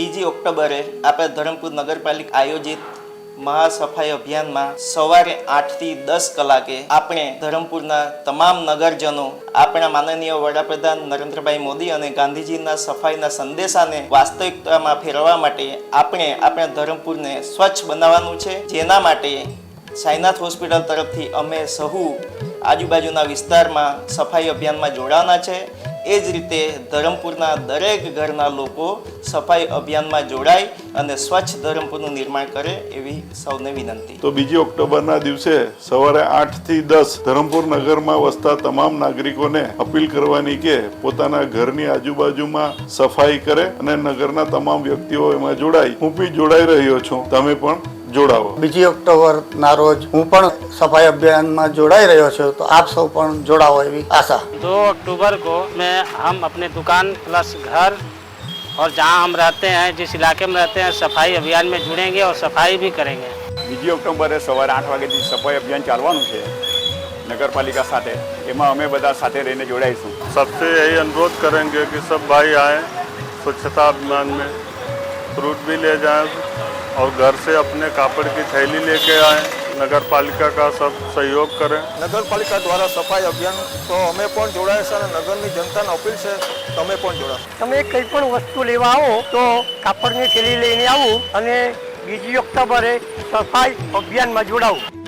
બીજી ઓક્ટોબરે આપણે ધરમપુર નગરપાલિકા આયોજિત મહાસફાઈ અભિયાનમાં સવારે આઠથી દસ કલાકે આપણે ધરમપુરના તમામ નગરજનો, આપણા માનનીય વડાપ્રધાન નરેન્દ્રભાઈ મોદી અને ગાંધીજીના સફાઈના સંદેશાને વાસ્તવિકતામાં ફેરવવા માટે આપણે આપણા ધરમપુરને સ્વચ્છ બનાવવાનું છે. જેના માટે સાઈનાથ હોસ્પિટલ તરફથી અમે સહુ આજુબાજુના વિસ્તારમાં સફાઈ અભિયાનમાં જોડાવાના છે. એ જ રીતે ધરમપુરના દરેક ઘરના લોકો સફાઈ અભિયાનમાં જોડાય અને સ્વચ્છ ધરમપુરનું નિર્માણ કરે એવી સૌને વિનંતી. તો બીજી ઓક્ટોબરના દિવસે સવારે આઠથી દસ ધરમપુર નગરમાં વસતા તમામ નાગરિકોને અપીલ કરવાની કે પોતાના ઘરની આજુબાજુમાં સફાઈ કરે અને નગરના તમામ વ્યક્તિઓ એમાં જોડાય. હું બી જોડાઈ રહ્યો છું. તમે પણ જોડાવો બીજી ઓક્ટોબર ના રોજ હું પણ સફાઈ અભિયાનમાં જોડાઈ રહ્યો છું તો આપ સૌ પણ જોડાવો એવી આશા दो अक्टूबर को मैं हम अपने दुकान प्लस घर और जहाँ हम रहते हैं जिस इलाके में रहते हैं सफाई अभियान में जुड़ेंगे और सफाई भी करेंगे બીજી ઓક્ટોબરે સવારે આઠ વાગ્યાથી સફાઈ અભિયાન ચાલવાનું છે નગરપાલિકા સાથે એમાં અમે બધા સાથે રહીને જોડાઈશું सबसे यही अनुरोध करेंगे कि सब भाई आए स्वच्छता अभियान में फ्रूट भी ले जाएं और घर से अपने कापड़ की थैली लेके आए नगर पालिका का सब सहयोग करें નગરપાલિકા દ્વારા સફાઈ અભિયાન તો અમે પણ જોડાયા છે અને નગરની જનતાને અપીલ છે તમે પણ જોડાઓ તમે કંઈ પણ વસ્તુ લેવા આવો તો કાપડની થેલી લઈને આવું અને બીજી ઓક્ટોબરે સફાઈ અભિયાનમાં જોડાવું